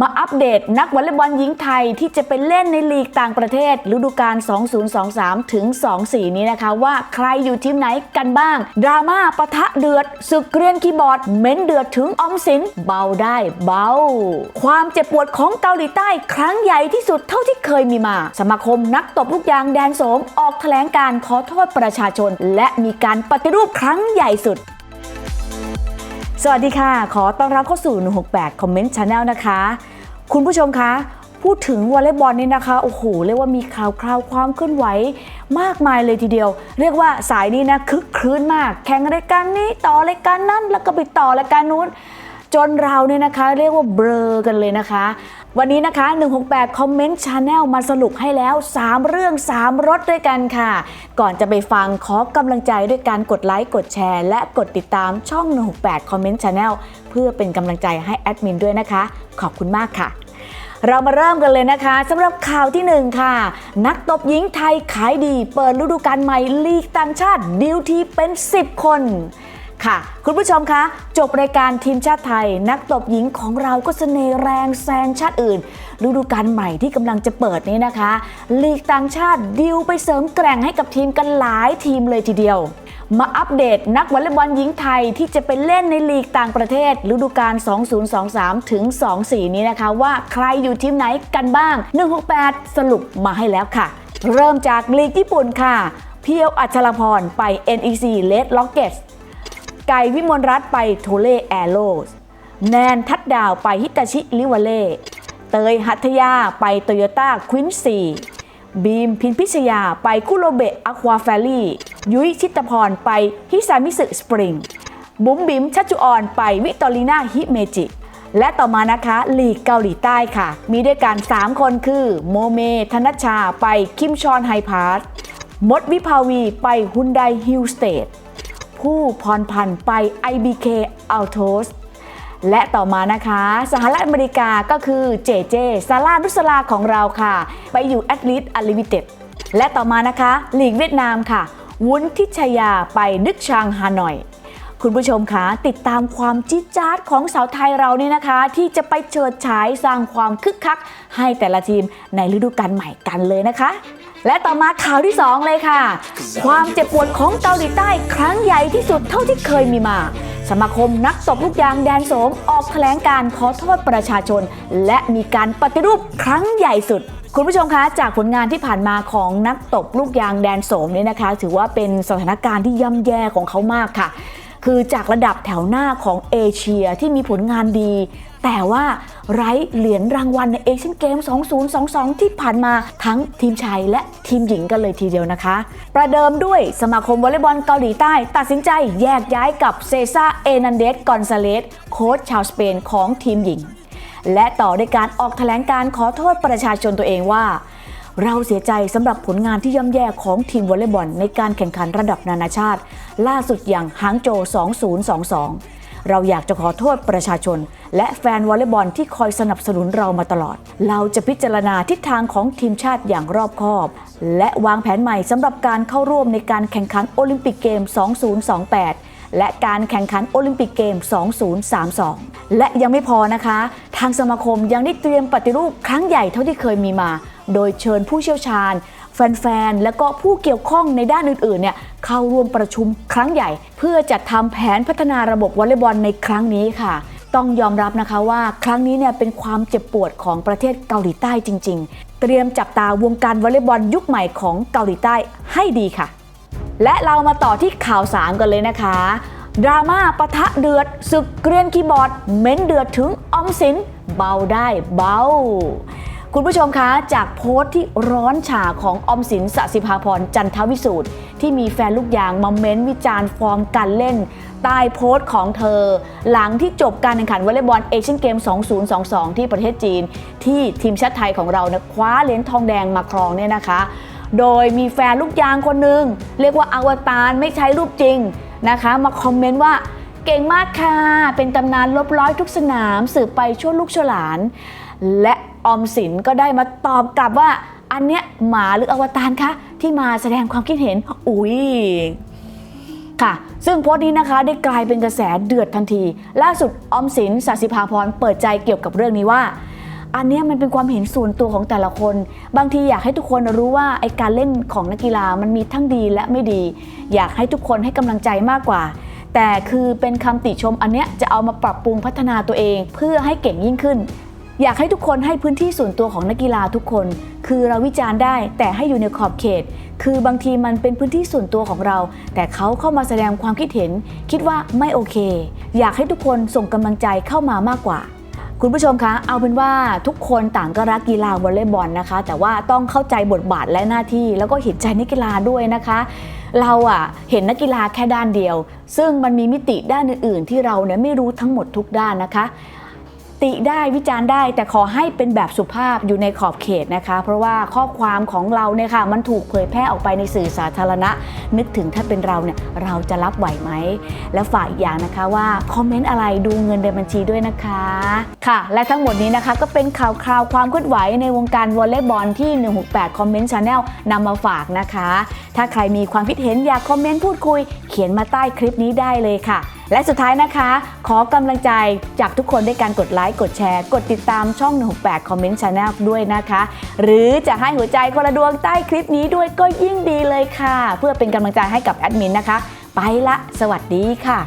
มาอัปเดตนักวอลเลย์บอลหญิงไทยที่จะไปเล่นในลีกต่างประเทศฤดูกาล 2023 ถึง 24 นี้นะคะว่าใครอยู่ทีมไหนกันบ้าง ดราม่าปะทะเดือดศึกเกรียนคีย์บอร์ด เม้นเดือดถึงออมสิน เบาได้เบา ความเจ็บปวดของเกาหลีใต้ครั้งใหญ่ที่สุดเท่าที่เคยมีมา สมาคมนักตบลูกยางแดนโสมออกแถลงการขอโทษประชาชน และมีการปฏิรูปครั้งใหญ่สุด สวัสดีค่ะ ขอต้อนรับเข้าสู่ 168 Comment Channel นะคะ คุณผู้ชมคะ พูดถึงวอลเลย์บอลนี่นะคะ โอ้โห เรียกว่ามีข่าวคราวความเคลื่อนไหวมากมายเลยทีเดียว เรียกว่าสายนี้นะคึกครื้นมาก แข่งรายการนี้ต่อรายการนั้น แล้วก็ไปต่อรายการนู้นจนเราเนี่ยนะคะ เรียกว่าเบลอกันเลยนะคะ วันนี้นะคะ 168 Comment Channel มาสรุปให้แล้ว 3 เรื่อง 3รสด้วยกันค่ะ ก่อนจะไปฟังขอกำลังใจด้วยการกดไลค์กดแชร์ และกดติดตามช่อง 168 Comment Channel เพื่อเป็นกำลังใจให้แอดมินด้วยนะคะ ขอบคุณมากค่ะเรามาเริ่มกันเลยนะคะสำหรับข่าวที่หนึ่งค่ะ นักตบหญิงไทยขายดี เปิดฤดูกาลใหม่ลีกต่างชาติดิวทีเป็น 10 คน ค่ะ คุณผู้ชมคะ จบรายการทีมชาติไทย นักตบหญิงของเราก็เสน่ห์แรงแซงชาติอื่น ฤดูกาลใหม่ที่กำลังจะเปิดนี้นะคะ ลีกต่างชาติดิวไปเสริมแกร่งให้กับทีมกันหลายทีมเลยทีเดียว มาอัปเดตนักวอลเลย์บอลหญิงไทยที่จะไปเล่นในลีกต่างประเทศ ฤดูกาล 2023 ถึง 24 นี้นะคะ ว่าใครอยู่ทีมไหนกันบ้าง 168 สรุปมาให้แล้วค่ะ เริ่มจากลีกญี่ปุ่นค่ะ เพียวอัชรพรไป NEC Red Rockets ไก่วิมลรัตน์ไปโทเล่แอโรสแนนทัดดาวไปฮิตาชิลิวาเล่เตยหัตยาไปโตโยต้าควินซีบีมพินพิชยาไปคุโรเบะอควาแฟลี่ ยุ้ยชิตพรไปฮิซามิสึสปริง บุ๋มบิมชัชจุออนไปวิตอรีนาฮิเมจิ และต่อมานะคะลีกเกาหลีใต้ค่ะ มีด้วยกัน 3 คนคือ โมเม ธนชชาไปคิมชอนไฮพาร์ทมดวิภาวีไปฮุนไดฮิลสเตท ผู้พรพันธ์ไป IBK Autos และต่อมานะคะ สหรัฐอเมริกาก็คือเจเจซาร่านุสลาของเราค่ะ ไปอยู่ a t l e t e Unlimited และต่อมานะคะลีกเวียดนามค่ะ วุ้นทิชยาไปนึกชางฮานอย คุณผู้ชมคะติดตามความจิ๊ดจ๊าดของสาวไทยเราเนี่ยนะคะ ที่จะไปเฉิดฉายสร้างความคึกคัก ให้แต่ละทีมในฤดูกาลใหม่กันเลยนะคะ และต่อมาข่าวที่ 2 เลยค่ะ ความเจ็บปวดของเกาหลีใต้ครั้งใหญ่ที่สุดเท่าที่เคยมีมา สมาคมนักตบลูกยางแดนโสมออกแถลงการขอโทษประชาชน และมีการปฏิรูปครั้งใหญ่สุดคุณผู้ชมคะจากผลงานที่ผ่านมาของนักตบลูกยางแดนโสมเนี่ยนะคะ ถือว่าเป็นสถานการณ์ที่ย่ำแย่ของเขามากค่ะ คือจากระดับแถวหน้าของเอเชียที่มีผลงานดี แต่ว่าไร้เหรียญรางวัลในเอเชียนเกม 2022 ที่ผ่านมาทั้งทีมชายและทีมหญิงกันเลยทีเดียวนะคะ ประเดิมด้วยสมาคมวอลเลย์บอลเกาหลีใต้ ตัดสินใจแยกย้ายกับเซซ่าเอนันเดสกอนซาเลสโค้ชชาวสเปนของทีมหญิง และต่อด้วยการออกแถลงการขอโทษประชาชนตัวเองว่า เราเสียใจสำหรับผลงานที่ย่ำแย่ของทีมวอลเลย์บอลในการแข่งขันระดับนานาชาติ ล่าสุดอย่างฮางโจ 2022 เราอยากจะขอโทษประชาชน และแฟนวอลเลย์บอลที่คอยสนับสนุนเรามาตลอด เราจะพิจารณาทิศทางของทีมชาติอย่างรอบคอบ และวางแผนใหม่สำหรับการเข้าร่วมในการแข่งขันโอลิมปิกเกม 2028และการแข่งขันโอลิมปิกเกม 2032 และยังไม่พอนะคะ ทางสมาคมยังได้เตรียมปฏิรูปครั้งใหญ่เท่าที่เคยมีมา โดยเชิญผู้เชี่ยวชาญ แฟนๆ และก็ผู้เกี่ยวข้องในด้านอื่นๆ เนี่ยเข้าร่วมประชุมครั้งใหญ่ เพื่อจัดทำแผนพัฒนาระบบวอลเลย์บอลในครั้งนี้ค่ะต้องยอมรับนะคะว่าครั้งนี้เนี่ยเป็นความเจ็บปวดของประเทศเกาหลีใต้จริง ๆ เตรียมจับตาวงการวอลเลย์บอลยุคใหม่ของเกาหลีใต้ให้ดีค่ะ และเรามาต่อที่ข่าวสามกันเลยนะคะ ดราม่าปะทะเดือดศึกเกรียนคีย์บอร์ด เม้นเดือดถึงออมสินเบาได้เบา คุณผู้ชมคะจากโพสต์ที่ร้อนฉาของอมสินสสิภาพรจันทวิสูตรที่มีแฟนลูกยางมาเม้นวิจารณ์ฟอร์มการเล่น ใต้โพสต์ของเธอ หลังที่จบการแข่งขันวอลเลย์บอลเอเชียนเกม 2022 ที่ประเทศจีน ที่ทีมชาติไทยของเราเนี่ยคว้าเหรียญทองแดงมาครองเนี่ยนะคะ โดยมีแฟนลูกยางคนหนึ่งเรียกว่าอวตารไม่ใช้รูปจริงนะคะ มาคอมเมนต์ว่าเก่งมากค่ะ เป็นตำนานลบร้อยทุกสนามสืบไปชั่วลูกชั่วหลาน และ ออมสินก็ได้มาตอบกลับว่าอันเนี้ยหมาหรืออวตารคะที่มาแสดงความคิดเห็น อุ๊ยค่ะ ซึ่งโพสต์นี้นะคะได้กลายเป็นกระแสเดือดทันที ล่าสุดออมสินสสิภาพรเปิดใจเกี่ยวกับเรื่องนี้ว่า อันเนี้ยมันเป็นความเห็นส่วนตัวของแต่ละคน บางทีอยากให้ทุกคนรู้ว่าไอการเล่นของนักกีฬามันมีทั้งดีและไม่ดี อยากให้ทุกคนให้กำลังใจมากกว่า แต่คือเป็นคำติชมอันเนี้ยจะเอามาปรับปรุงพัฒนาตัวเอง เพื่อให้เก่งยิ่งขึ้น อยากให้ทุกคนให้พื้นที่ส่วนตัวของนักกีฬาทุกคน คือเราวิจารณ์ได้แต่ให้อยู่ในขอบเขต คือบางทีมันเป็นพื้นที่ส่วนตัวของเรา แต่เขาเข้ามาแสดงความคิดเห็น คิดว่าไม่โอเค อยากให้ทุกคนส่งกำลังใจเข้ามามากกว่าคุณผู้ชมคะ เอาเป็นว่าทุกคนต่างก็รักกีฬาวอลเลย์บอลนะคะ แต่ว่าต้องเข้าใจบทบาทและหน้าที่ แล้วก็เห็นใจนักกีฬาด้วยนะคะ เราอะเห็นนักกีฬาแค่ด้านเดียว ซึ่งมันมีมิติด้านอื่น ๆ ที่เราเนี่ยไม่รู้ทั้งหมดทุกด้านนะคะ ติได้วิจารณ์ได้ แต่ขอให้เป็นแบบสุภาพอยู่ในขอบเขตนะคะ เพราะว่าข้อความของเราเนี่ยค่ะมันถูกเผยแพร่ออกไปในสื่อสาธารณะ นึกถึงถ้าเป็นเราเนี่ยเราจะรับไหวไหม และฝากอีกอย่างนะคะว่าคอมเมนต์อะไรดูเงินในบัญชีด้วยนะคะค่ะ และทั้งหมดนี้นะคะก็เป็นข่าวคราวความเคลื่อนไหวในวงการวอลเลย์บอลที่ 168คอมเมนต์ชาแนลนำมาฝากนะคะ ถ้าใครมีความคิดเห็นอยากคอมเมนต์พูดคุย เขียนมาใต้คลิปนี้ได้เลยค่ะ และสุดท้ายนะคะ ขอกำลังใจจากทุกคนด้วยการกดไลค์กดแชร์ กดติดตามช่อง 168 Comment Channel ด้วยนะคะ หรือจะให้หัวใจคนละดวงใต้คลิปนี้ด้วยก็ยิ่งดีเลยค่ะ เพื่อเป็นกำลังใจให้กับแอดมินนะคะ ไปละ สวัสดีค่ะ